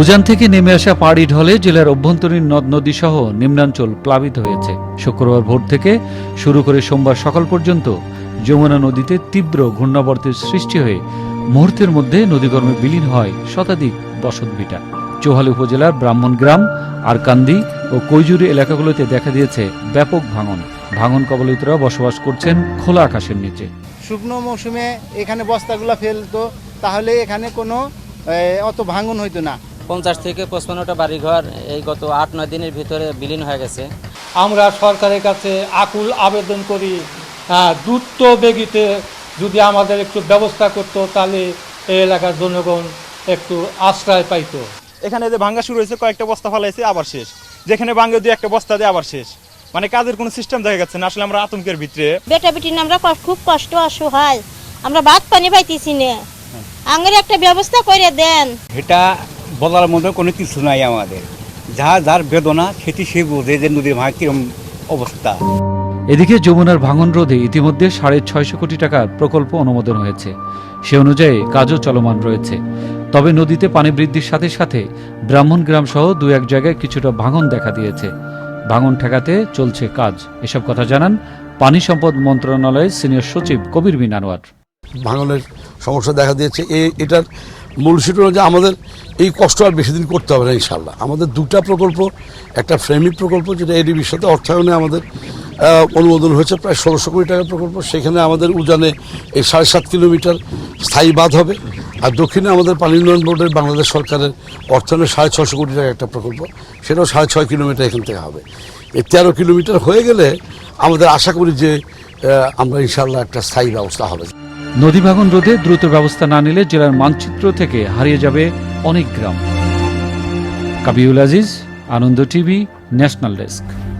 উজান থেকে নেমে আসা পাহাড়ি ঢলে জেলার অভ্যন্তরীণ নদ নদী সহ নিম্নাঞ্চল প্লাবিত হয়েছে। শুক্রবার ভোর থেকে শুরু করে সোমবার সকাল পর্যন্ত যমুনা নদীতে তীব্র ঘূর্ণাবর্তের সৃষ্টি হয়ে মুহূর্তের মধ্যে নদীকর্মে বিলীন হয় শতাধিক বসতভিটা চৌহালি উপজেলার ব্রাহ্মণগ্রাম আরকান্দি ও কৈজুরি এলাকাগুলোতে দেখা দিয়েছে ব্যাপক ভাঙন। ভাঙন কবলিতরা বসবাস করছেন খোলা আকাশের নিচে। শুকনো মৌসুমে এখানে বস্তাগুলো ফেলতো, তাহলে এখানে কোনো অত ভাঙন হইতো না। পঞ্চাশ থেকে পঁচপান্নটা বাড়িঘর এই গত আট নয় দিনের ভিতরে বিলীন হয়ে গেছে। আমরা সরকারের কাছে আকুল আবেদন করি দ্রুত বেগিতে যদি আমাদের একটু ব্যবস্থা করতো তাহলে এই এলাকার জনগণ একটু আশ্রয় পাইতো। এখানে যে ভাঙ্গা শুরু হয়েছে কয়েকটা বস্তা ফালাইছে আবার শেষ। যেখানে ভাঙ্গে দিয়ে একটা বস্তা দিয়ে আবার শেষ। মানে কাজের কোনো সিস্টেম দেখা যাচ্ছে না আসলে আমরা আতঙ্কের ভিতরে। বেটা বেটি আমরা খুব কষ্ট অসহায় আমরা ভাত পানি পাইতেছি না। আঙের একটা ব্যবস্থা করে দেন। এটা বলার মতো কোনো কিছু নাই আমাদের। যা যার বেদনা সেটি সে বোঝে যে নদীর ভাঙা কিরম অবস্থা। এদিকে যমুনার ভাঙন রোধে ইতিমধ্যে সাড়ে ছয়শো কোটি টাকার প্রকল্প অনুমোদন হয়েছে। সে অনুযায়ী কাজও চলমান রয়েছে। তবে নদীতে পানি বৃদ্ধির সাথে সাথে ব্রাহ্মণগ্রাম সহ দু এক জায়গায় কিছুটা ভাঙন দেখা দিয়েছে। ভাঙন ঠেকাতে চলছে কাজ। এসব কথা জানান পানি সম্পদ মন্ত্রণালয়ের সিনিয়র সচিব কবির বিন আনোয়ার ভাঙনের সমস্যা দেখা দিয়েছে। এটার মূল সেটা যে আমাদের এই কষ্ট আর বেশি দিন করতে হবে না ইনশাল্লাহ আমাদের দুটা প্রকল্প, একটা ফ্রেমিক প্রকল্প যেটা এডিবির সাথে অর্থায়নে আমাদের অনুমোদন হয়েছে, প্রায় ষোলোশো কোটি টাকার প্রকল্প। সেখানে আমাদের উজানে এই সাড়ে সাত কিলোমিটার স্থায়ী বাঁধ হবে আর দক্ষিণে আমাদের পানি উন্নয়ন বোর্ডের বাংলাদেশ সরকারের অর্থায়নে সাড়ে ছশো কোটি টাকার একটা প্রকল্প। সেটাও সাড়ে ছয় কিলোমিটার এখান থেকে হবে। এই তেরো কিলোমিটার হয়ে গেলে আমাদের আশা করি যে আমরা ইনশাল্লাহ একটা স্থায়ী ব্যবস্থা হবে। নদী ভাঙন রোধে দ্রুত ব্যবস্থা না নিলে জেলার মানচিত্র থেকে হারিয়ে যাবে অনেক গ্রাম। Kabiul Aziz, Ananda TV, national desk.